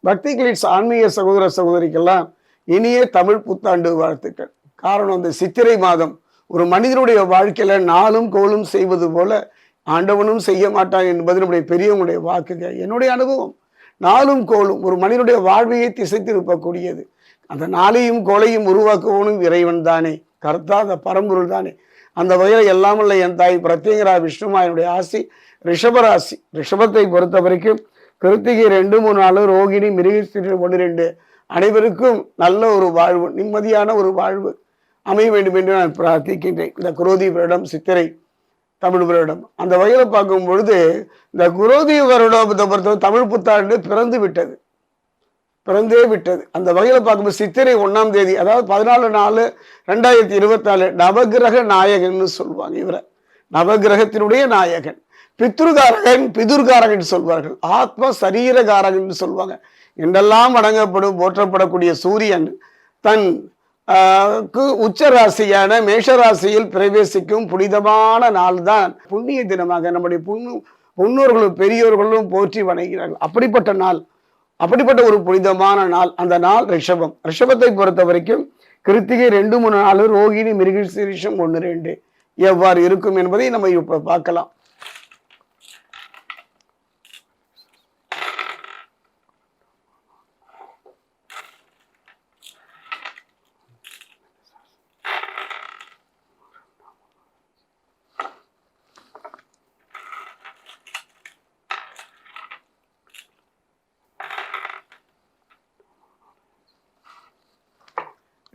பக்தி கிளிட்ஸ் ஆன்மீக சகோதர சகோதரிக்கெல்லாம் இனிய தமிழ் புத்தாண்டு வாழ்த்துக்கள். காரணம் இந்த சித்திரை மாதம். ஒரு மனிதனுடைய வாழ்க்கையில் நாளும் கோலும் செய்வது போல ஆண்டவனும் செய்ய மாட்டான் என்பது நம்முடைய பெரியவங்களுடைய வாக்குங்க. என்னுடைய அனுபவம். நாளும் கோலும் ஒரு மனிதனுடைய வாழ்வையை திசை திருப்பக்கூடியது அந்த நாளையும் கோலையும் உருவாக்குவனும் இறைவன் தானே. கர்த்தா அந்த பரம்பொருள் தானே. அந்த வகையில் எல்லாமல்ல என் தாய் பிரத்யேகரா விஷ்ணுமாயனுடைய ஆசி ரிஷபராசி. ரிஷபத்தை பொறுத்த வரைக்கும் கிருத்திகை ரெண்டு மூணு நாலு ரோகிணி மிருகஸ்திரி ஒன்று ரெண்டு. அனைவருக்கும் நல்ல ஒரு வாழ்வு நிம்மதியான ஒரு வாழ்வு அமைய வேண்டும் என்று நான் பிரார்த்திக்கின்றேன். இந்த குரோதி வருடம் சித்திரை தமிழ் வருடம். அந்த வகையில் பார்க்கும் பொழுது இந்த குரோதி வருடத்தை பொறுத்தவரை தமிழ் புத்தாண்டு பிறந்து விட்டது. பிறந்தே விட்டது. அந்த வகையில் பார்க்கும்போது சித்திரை ஒன்றாம் தேதி அதாவது பதினாலு நாலு ரெண்டாயிரத்தி இருபத்தாலு நவகிரக நாயகன்னு சொல்லுவாங்க இவரை. நவகிரகத்தினுடைய நாயகன். பித்ருகாரகன் பிதுர்காரகன் சொல்வார்கள். ஆத்ம சரீரகாரகன் சொல்லுவாங்க என்றெல்லாம் வணங்கப்படும் போற்றப்படக்கூடிய சூரியன் தன் உச்ச ராசியான மேஷராசியில் பிரவேசிக்கும் புனிதமான நாள்தான். புண்ணிய தினமாக நம்முடைய புண்ணு முன்னோர்களும் பெரியோர்களும் போற்றி வணங்குகிறார்கள். அப்படிப்பட்ட நாள் அப்படிப்பட்ட ஒரு புனிதமான நாள் அந்த நாள் ரிஷபம். ரிஷபத்தை பொறுத்த வரைக்கும் கிருத்திகை ரெண்டு மூணு நாலு ரோகிணி மிருகசீரிஷம் ஒன்று ரெண்டு எவ்வாறு இருக்கும் என்பதை நம்ம இப்போ பார்க்கலாம்.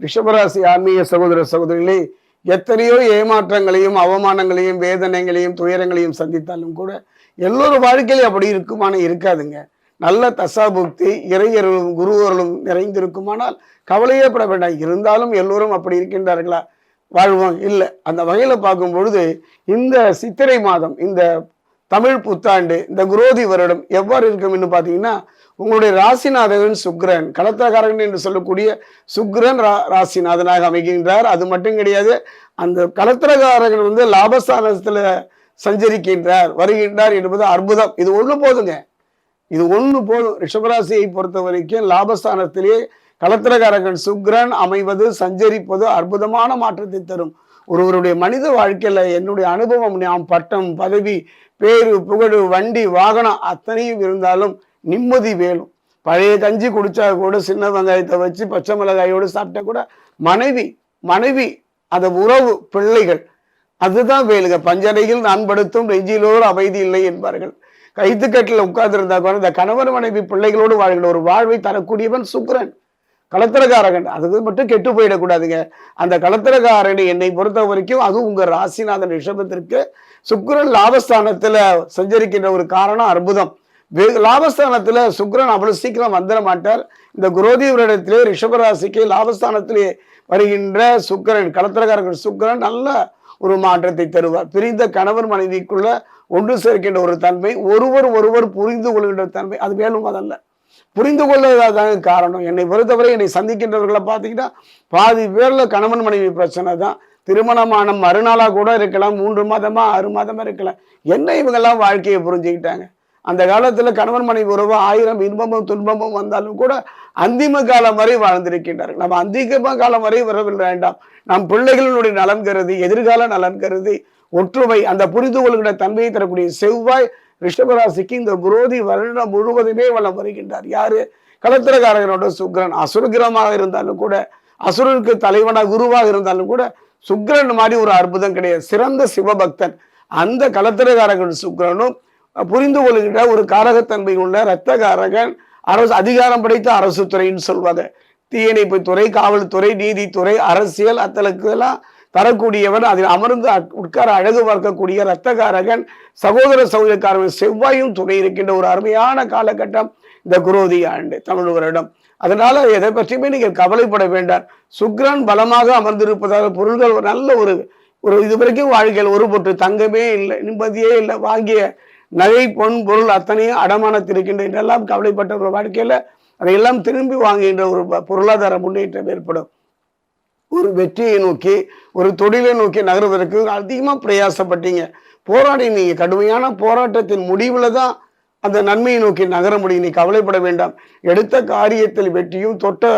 ரிஷபராசி ஆன்மீக சகோதர சகோதரிகளே எத்தனையோ ஏமாற்றங்களையும் அவமானங்களையும் வேதனைகளையும் துயரங்களையும் சந்தித்தாலும் கூட எல்லோரும் வாழ்க்கையிலும் அப்படி இருக்குமான இருக்காதுங்க. நல்ல தசாபுக்தி இறையர்களும் குருவர்களும் நிறைந்திருக்குமானால் கவலையே பட வேண்டாம். இருந்தாலும் எல்லோரும் அப்படி இருக்கின்றார்களா? வாழ்வோம். இல்லை. அந்த வகையில் பார்க்கும் பொழுது இந்த சித்திரை மாதம் இந்த தமிழ் புத்தாண்டு இந்த குரோதி வருடம் எவ்வாறு இருக்கும்னு பார்த்தீங்கன்னா உங்களுடைய ராசிநாதகன் சுக்ரன் களத்திரக்காரன் என்று சொல்லக்கூடிய சுக்கிரன் ரா ராசிநாதனாக அமைகின்றார். அது மட்டும் கிடையாது அந்த கலத்திரகாரகன் வந்து லாபஸ்தானத்தில் சஞ்சரிக்கின்றார் வருகின்றார் என்பது அற்புதம். இது ஒன்று போதுங்க. இது ஒன்று போதும். ரிஷபராசியை பொறுத்த வரைக்கும் லாபஸ்தானத்திலே கலத்திரகாரகன் சுக்ரன் அமைவது சஞ்சரிப்பது அற்புதமான மாற்றத்தை தரும். ஒருவருடைய மனித வாழ்க்கையில் என்னுடைய அனுபவம் நாம் பட்டம் பதவி பேரு புகழ் வண்டி வாகனம் அத்தனையும் இருந்தாலும் நிம்மதி வேணும். பழைய கஞ்சி குடிச்சா கூட சின்ன வெங்காயத்தை வச்சு பச்சை மிளகாயோடு சாப்பிட்டா கூட மனைவி மனைவி அந்த உறவு பிள்ளைகள் அதுதான் வேலுங்க. பஞ்சனையில் நான் படுத்தும் நெஞ்சிலோடு அமைதி இல்லை என்பார்கள். கைத்துக்கட்டில் உட்கார்ந்துருந்தா கூட இந்த கணவன் மனைவி பிள்ளைகளோடு வாழ்கிற ஒரு வாழ்வை தரக்கூடியவன் சுக்ரன் களத்திரக்காரகன் அது மட்டும் கெட்டு போயிடக்கூடாதுங்க. அந்த களத்திரக்காரன் என்னை பொறுத்த வரைக்கும் அதுவும் உங்க ராசிநாதன் ரிஷபத்திற்கு சுக்கரன் லாபஸ்தானத்துல சஞ்சரிக்கின்ற ஒரு காரணம் அற்புதம். லாபஸ்தானத்தில் சுக்கிரன் அவ்வளோ சீக்கிரம் வந்துட மாட்டார். இந்த குரோதி வருடத்திலே ரிஷபராசிக்கு லாபஸ்தானத்திலே வருகின்ற சுக்கிரன் களத்திரக்காரர்கள் சுக்கிரன் நல்ல ஒரு மாற்றத்தை தருவார். பிரிந்த கணவன் மனைவிக்குள்ள ஒன்று சேர்க்கின்ற ஒரு தன்மை ஒருவர் ஒருவர் புரிந்து கொள்கின்ற தன்மை அது மேலும் அதல்ல. புரிந்து கொள்ளதாங்க காரணம். என்னை பொறுத்தவரை என்னை சந்திக்கின்றவர்களை பார்த்தீங்கன்னா பாதி பேரில் கணவன் மனைவி பிரச்சனை தான். திருமணமான மறுநாளாக கூட இருக்கலாம் மூன்று மாதமாக ஆறு மாதமாக இருக்கலாம். என்ன இவங்கெல்லாம் வாழ்க்கையை புரிஞ்சுக்கிட்டாங்க? அந்த காலத்துல கணவன் மனைவி உறவு ஆயிரம் இன்பமும் துன்பமும் வந்தாலும் கூட அந்திம காலம் வரை வாழ்ந்திருக்கின்றார்கள். நம்ம அந்திம காலம் வரை உறவில் வேண்டாம். நம் பிள்ளைகளுடைய நலன் கருதி எதிர்கால நலன் கருதி ஒற்றுமை அந்த புரிந்து கொள்கிற தன்மையை தரக்கூடிய செவ்வாய் ரிஷபராசிக்கு இந்த குரோதி வருடம் முழுவதுமே வளம் வருகின்றார். யாரு? கலத்திரகாரகனோட சுக்கிரன். அசுரகிரமாக இருந்தாலும் கூட அசுரனுக்கு தலைவனாக குருவாக இருந்தாலும் கூட சுக்கிரன் மாதிரி ஒரு அற்புதம் கிடையாது. சிறந்த சிவபக்தன். அந்த கலத்திரகாரகன் சுக்ரனும் புரிந்து கொள்கின்ற ஒரு காரகத்தன்மை உள்ள இரத்தகாரகன் அரசு அதிகாரம் படைத்த அரசு துறைன்னு சொல்வாங்க. தீயணைப்பு துறை காவல்துறை நீதித்துறை அரசியல் அத்தலுக்கெல்லாம் தரக்கூடியவன் அதில் அமர்ந்து உட்கார அழகு பார்க்கக்கூடிய இரத்தகாரகன் சகோதர சகோதரக்காரன் செவ்வாயும் துணை இருக்கின்ற ஒரு அருமையான காலகட்டம் இந்த குரோதி ஆண்டு தமிழ் வருடம். அதனால எதை பற்றியுமே நீங்கள் கவலைப்பட வேண்டாம். சுக்ரன் பலமாக அமர்ந்திருப்பதாக பொருள்கள் ஒரு நல்ல ஒரு ஒரு இது வரைக்கும் வாழ்க்கையில் ஒரு பொட்டு தங்கமே இல்லை நிம்மதியே இல்லை வாங்கிய நகை பொன் பொருள் அத்தனையும் அடமானத்திருக்கின்ற என்றெல்லாம் கவலைப்பட்ட ஒரு வாழ்க்கையில் அதையெல்லாம் திரும்பி வாங்குகின்ற ஒரு பொருளாதார முன்னேற்றம் ஏற்படும். ஒரு வெற்றியை நோக்கி ஒரு தொழிலை நோக்கி நகர்வதற்கு அதிகமாக பிரயாசப்பட்டீங்க. போராடி நீங்கள் கடுமையான போராட்டத்தின் முடிவில் தான் அந்த நன்மையை நோக்கி நகர முடியும். நீ கவலைப்பட வேண்டாம். எடுத்த காரியத்தில் வெற்றியும் தொட்ட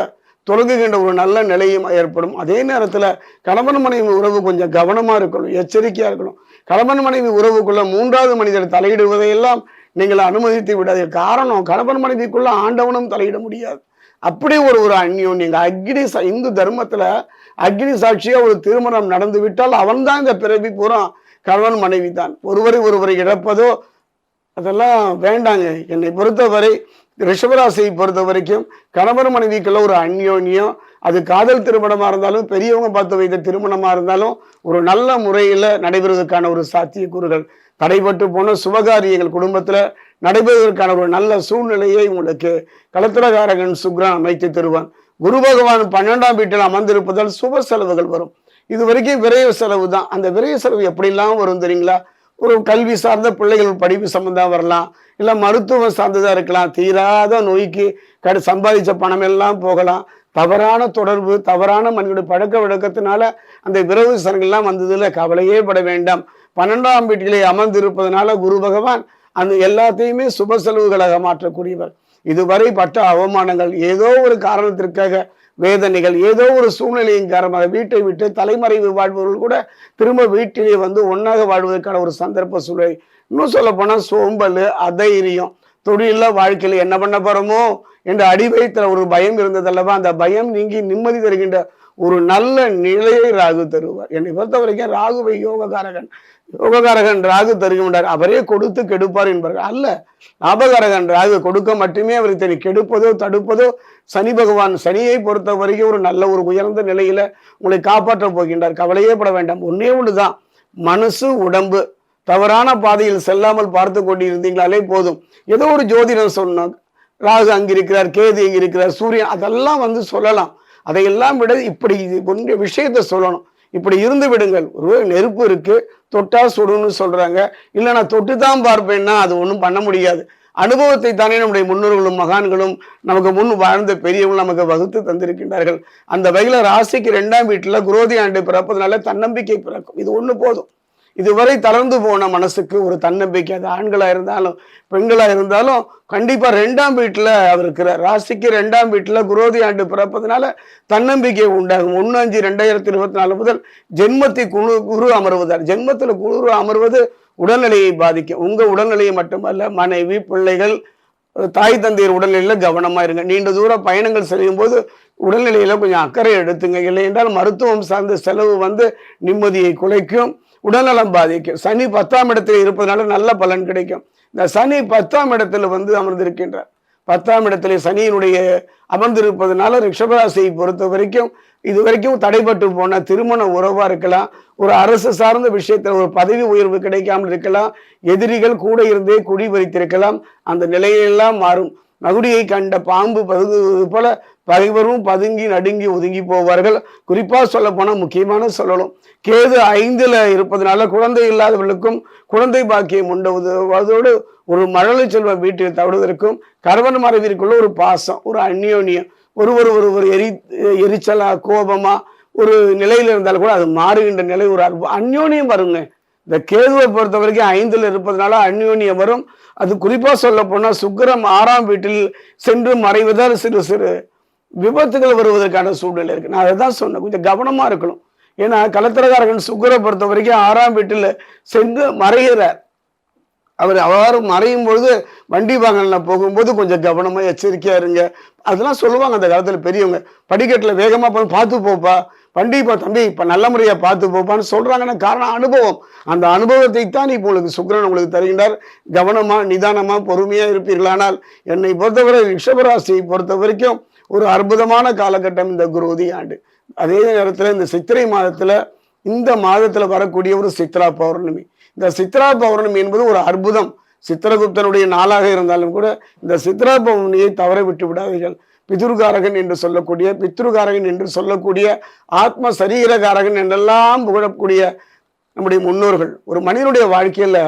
தொடங்குகின்ற ஒரு நல்ல நிலையும் ஏற்படும். அதே நேரத்தில் கணவன் மனைவி உறவு கொஞ்சம் கவனமா இருக்கணும் எச்சரிக்கையாக இருக்கணும். கணவன் மனைவி உறவுக்குள்ள மூன்றாவது மனிதர் தலையிடுவதையெல்லாம் நீங்கள் அனுமதித்து விடாதீர்கள். காரணம் கணவன் மனைவிக்குள்ள ஆண்டவனும் தலையிட முடியாது. அப்படி ஒரு ஒரு அந்நியம் நீங்கள் அக்னி ச- இந்து தர்மத்துல அக்னி சாட்சியா ஒரு திருமணம் நடந்து விட்டால் அவன்தான் இந்த பிறவி பூரா கணவன் மனைவி தான் ஒருவரை ஒருவரை இழப்பதோ அதெல்லாம் வேண்டாங்க. என்னை பொறுத்தவரை ரிஷபராசியை பொறுத்த வரைக்கும் கணவர் மனைவிக்குள்ள ஒரு அந்யோன்யம் அது காதல் திருமணமாக இருந்தாலும் பெரியவங்க பார்த்து வைத்த திருமணமாக இருந்தாலும் ஒரு நல்ல முறையில் நடைபெறுவதற்கான ஒரு சாத்தியக்கூறுகள். தடைபட்டு போன சுபகாரியங்கள் குடும்பத்தில் நடைபெறுவதற்கான ஒரு நல்ல சூழ்நிலையை உங்களுக்கு கலத்திரகாரகன் சுக்ரன் அமைத்து தருவான். குரு பகவான் பன்னெண்டாம் வீட்டில் அமர்ந்திருப்பதால் சுப செலவுகள் வரும். இது வரைக்கும் விரைவு செலவு தான் அந்த விரைவு செலவு எப்படிலாம் வரும் தெரியுங்களா? ஒரு கல்வி சார்ந்த பிள்ளைகள் படிப்பு சம்மந்தம் வரலாம். இல்லை மருத்துவம் சார்ந்ததாக இருக்கலாம். தீராத நோய்க்கு கடு சம்பாதிச்ச பணம் எல்லாம் போகலாம். தவறான தொடர்பு தவறான மனிதனுடைய பழக்க வழக்கத்தினால அந்த விரவு சரங்கள்லாம் கவலையே பட வேண்டாம். பன்னெண்டாம் வீட்டிலே அமர்ந்திருப்பதனால குரு பகவான் அந்த எல்லாத்தையுமே சுப செலவுகளாக மாற்றக்கூடியவர். இதுவரை பட்ட அவமானங்கள் ஏதோ ஒரு காரணத்திற்காக வேதனைகள் ஏதோ ஒரு சூழ்நிலையின் காரணமாக வீட்டை விட்டு தலைமறைவு வாழ்பவர்கள் கூட திரும்ப வீட்டிலே வந்து ஒன்றாக வாழ்வதற்கான ஒரு சந்தர்ப்ப சூழ்நிலை. இன்னும் சொல்ல போனால் சோம்பல் அதைரியம் தொழிலில் வாழ்க்கையில் என்ன பண்ண போகிறோமோ என்ற அடிவயத்தில் ஒரு பயம் இருந்ததல்லவா? அந்த பயம் நீங்கி நிம்மதி தருகின்ற ஒரு நல்ல நிலையை ராகு தருவார். என்னை பொறுத்த வரைக்கும் ராகுவை யோககாரகன் யோககாரகன் ராகு தருகின்றார். அவரே கொடுத்து கெடுப்பார் என்பார்கள். அல்ல லாபகாரகன் ராகு கொடுக்க மட்டுமே அவர் தனி கெடுப்பதோ தடுப்பதோ சனி பகவான் சனியை பொறுத்த வரைக்கும் ஒரு நல்ல ஒரு உயர்ந்த நிலையில உங்களை காப்பாற்ற போகின்றார். கவலையே பட வேண்டாம். ஒன்னே ஒண்ணுதான். மனசு உடம்பு. தவறான பாதையில் செல்லாமல் பார்த்து கொண்டு இருந்தீங்களாலே போதும். ஏதோ ஒரு ஜோதிடம் சொன்னோம் ராகு அங்கே இருக்கிறார் கேது இங்க இருக்கிறார் சூரியன் அதெல்லாம் வந்து சொல்லலாம். அதையெல்லாம் விட இப்படி இது ஒன்றிய விஷயத்த சொல்லணும். இப்படி இருந்து விடுங்கள். ஒரு நெருப்பு இருக்கு தொட்டா சுடுன்னு சொல்றாங்க. இல்லை நான் தொட்டு தான் பார்ப்பேன்னா அது ஒன்றும் பண்ண முடியாது. அனுபவத்தை தானே நம்முடைய முன்னோர்களும் மகான்களும் நமக்கு முன் வாழ்ந்த பெரியவங்களும் நமக்கு வகுத்து தந்திருக்கின்றார்கள். அந்த வகையில் ராசிக்கு ரெண்டாம் வீட்டில் குரோதி ஆண்டு பிறப்பதுனால தன்னம்பிக்கை பிறக்கும். இது ஒன்று போதும். இதுவரை தளர்ந்து போன மனசுக்கு ஒரு தன்னம்பிக்கை. அது ஆண்களாக இருந்தாலும் பெண்களாக இருந்தாலும் கண்டிப்பாக ரெண்டாம் வீட்டில் அவர் இருக்கிறார். ராசிக்கு ரெண்டாம் வீட்டில் குரோதி ஆண்டு பிறப்பதனால தன்னம்பிக்கை உண்டாகும். ஒன்று அஞ்சு ரெண்டாயிரத்தி இருபத்தி நாலு முதல் ஜென்மத்தை குழு குரு அமர்வதால் ஜென்மத்தில் குரு அமர்வது உடல்நிலையை பாதிக்கும். உங்கள் உடல்நிலையை மட்டுமல்ல மனைவி பிள்ளைகள் தாய் தந்தையர் உடல்நிலையில் கவனமாக இருங்க. நீண்ட தூர பயணங்கள் செய்யும் போது கொஞ்சம் அக்கறை எடுத்துங்க. இல்லை என்றால் மருத்துவம் சார்ந்த செலவு வந்து நிம்மதியை குலைக்கும். உடல்நலம் பாதிக்கும். சனி பத்தாம் இடத்தில் இருப்பதனால நல்ல பலன் கிடைக்கும். இந்த சனி பத்தாம் இடத்துல வந்து அமர்ந்திருக்கின்றார். பத்தாம் இடத்துல சனியினுடைய அமர்ந்திருப்பதனால ரிஷபராசியை பொறுத்த வரைக்கும் இது வரைக்கும் தடைபட்டு போன திருமண உறவாக இருக்கலாம். ஒரு அரசு சார்ந்த விஷயத்தில் ஒரு பதவி உயர்வு கிடைக்காமல் இருக்கலாம். எதிரிகள் கூட இருந்தே குடி வைத்திருக்கலாம் அந்த நிலையெல்லாம் மாறும். மகுடியை கண்ட பாம்பு பகுது போல பகைவரும் பதுங்கி நடுங்கி ஒதுங்கி போவார்கள். குறிப்பாக சொல்ல போனால் முக்கியமான சொல்லணும். கேது ஐந்தில் இருப்பதனால குழந்தை இல்லாதவர்களுக்கும் குழந்தை பாக்கியம் உண்டுவதோடு ஒரு மழலை செல்வ வீட்டில் தவிடுவதற்கும் கணவன் மறைவிற்குள்ள ஒரு பாசம் ஒரு அந்யோன்யம் ஒருவர் ஒருவர் எரி எரிச்சலா கோபமா ஒரு நிலையில் இருந்தாலும் கூட அது மாறுகின்ற நிலை ஒரு அற்பு- அந்யோன்யம் வருங்க. இந்த கேதுவை பொறுத்த வரைக்கும் ஐந்தில் இருப்பதனால அந்யோன்யம் வரும். அது குறிப்பாக சொல்ல போனால் சுக்கிரம் ஆறாம் வீட்டில் சென்று மறைவதால் சிறு சிறு விபத்துகள் வருவதற்கான சூழ்நிலை இருக்கு. நான் அதை தான் சொன்னேன். கொஞ்சம் கவனமா இருக்கணும். ஏன்னா கலத்திரகாரகன் சுக்கரை பொறுத்த வரைக்கும் ஆறாம் வீட்டில் சென்று மறைகிறார். அவர் அவ்வாறு மறையும் பொழுது வண்டி வாகனில் போகும்போது கொஞ்சம் கவனமாக எச்சரிக்கையாக இருங்க. அதெல்லாம் சொல்லுவாங்க அந்த காலத்தில் பெரியவங்க. படிக்கட்டில் வேகமாக போய் பார்த்து போப்பா. வண்டி இப்போ தம்பி இப்போ நல்ல முறையாக பார்த்து போப்பான்னு சொல்கிறாங்கன்னா காரணம் அனுபவம். அந்த அனுபவத்தை தான் இப்போ உங்களுக்கு சுக்கரன் உங்களுக்கு தருகின்றார். கவனமாக நிதானமாக பொறுமையாக இருப்பீர்களானால் என்னை பொறுத்தவரை ரிஷபராசியை பொறுத்த வரைக்கும் ஒரு அற்புதமான காலகட்டம் இந்த குருதி ஆண்டு. அதே நேரத்தில் இந்த சித்திரை மாதத்தில் இந்த மாதத்தில் வரக்கூடிய ஒரு சித்ரா பௌர்ணமி. இந்த சித்ரா பௌர்ணமி என்பது ஒரு அற்புதம். சித்திரகுப்தனுடைய நாளாக இருந்தாலும் கூட இந்த சித்ரா பௌர்ணமியை தவற விட்டு விடாதீர்கள். பிதுர்காரகன் என்று சொல்லக்கூடிய பித்ருகாரகன் என்று சொல்லக்கூடிய ஆத்ம சரீரகாரகன் என்றெல்லாம் புகழக்கூடிய நம்முடைய முன்னோர்கள். ஒரு மனிதனுடைய வாழ்க்கையில்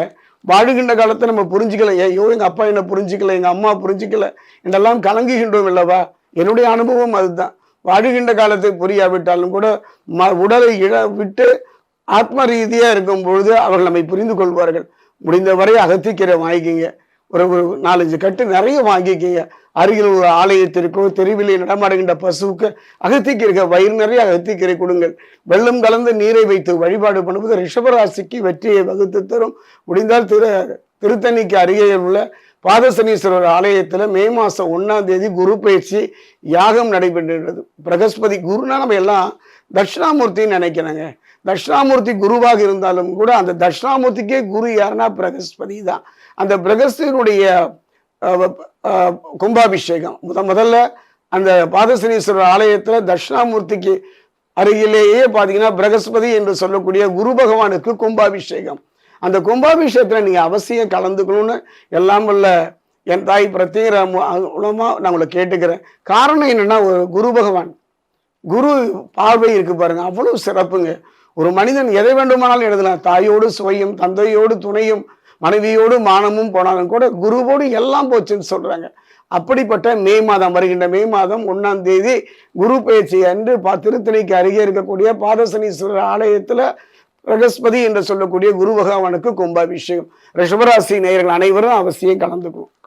வாழுகின்ற காலத்தை நம்ம புரிஞ்சுக்கல. ஐயோ எங்கள் அப்பா என்ன புரிஞ்சுக்கல எங்கள் அம்மா புரிஞ்சுக்கல என்றெல்லாம் கலங்குகின்றோம் அல்லவா என்னுடைய அனுபவம் அதுதான். வாழுகின்ற காலத்தை புரியாவிட்டாலும் கூட ம உடலை இழ விட்டு ஆத்ம ரீதியாக இருக்கும் பொழுது அவர்கள் நம்மை புரிந்து கொள்வார்கள். முடிந்தவரை அகத்திக்கிற வாங்கிக்கிங்க. ஒரு ஒரு நாலஞ்சு கட்டு நிறைய வாங்கிக்கங்க. அருகில் உள்ள ஆலயத்திற்கோ தெருவிலே நடமாடுகின்ற பசுவுக்கு அகத்திக்கீரை வயிறு நிறைய அகத்திக்கீரை கொடுங்கள். வெள்ளம் கலந்து நீரை வைத்து வழிபாடு பண்ணுவது ரிஷபராசிக்கு வெற்றியை வகுத்து தரும். முடிந்தால் திரு திருத்தணிக்கு அருகே உள்ள பாதசனீஸ்வரர் ஆலயத்தில் மே மாதம் ஒன்றாம் தேதி குரு பயிற்சி யாகம் நடைபெறுகிறது பிரகஸ்பதி குருனா நம்ம எல்லாம் தட்சிணாமூர்த்தின்னு நினைக்கிறாங்க. தட்சிணாமூர்த்தி குருவாக இருந்தாலும் கூட அந்த தட்சிணாமூர்த்திக்கே குரு யாருன்னா பிரகஸ்பதி தான். அந்த பிரகஸ்பதியினுடைய கும்பாபிஷேகம். முத முதல்ல அந்த பாதசனீஸ்வரர் ஆலயத்தில் தட்சிணாமூர்த்திக்கு அருகிலேயே பார்த்தீங்கன்னா பிரகஸ்பதி என்று சொல்லக்கூடிய குரு பகவானுக்கு கும்பாபிஷேகம். அந்த கும்பாபிஷேகத்தில் நீங்கள் அவசியம் கலந்துக்கணும்னு எல்லாம் உள்ள என் தாய் பிரத்யேக மூலமாக நான் உங்களை கேட்டுக்கிறேன். காரணம் என்னென்னா ஒரு குரு பகவான். குரு பார்வை இருக்கு பாருங்க அவ்வளவு சிறப்புங்க. ஒரு மனிதன் எதை வேண்டுமானாலும் எழுதலாம். தாயோடு சுவையும் தந்தையோடு துணையும் மனைவியோடு மானமும் போனாலும் கூட குருவோடு எல்லாம் போச்சுன்னு சொல்றாங்க. அப்படிப்பட்ட மே மாதம் வருகின்ற மே மாதம் ஒன்றாம் தேதி குரு பயிற்சி அன்று திருத்தணிக்கு அருகே இருக்கக்கூடிய பாதசனீஸ்வரர் ஆலயத்துல பிரகஸ்பதி என்று சொல்லக்கூடிய குரு பகவானுக்கு கும்பாபிஷேகம். ரிஷபராசி நேயர்கள் அனைவரும் அவசியம் கலந்துக்கும்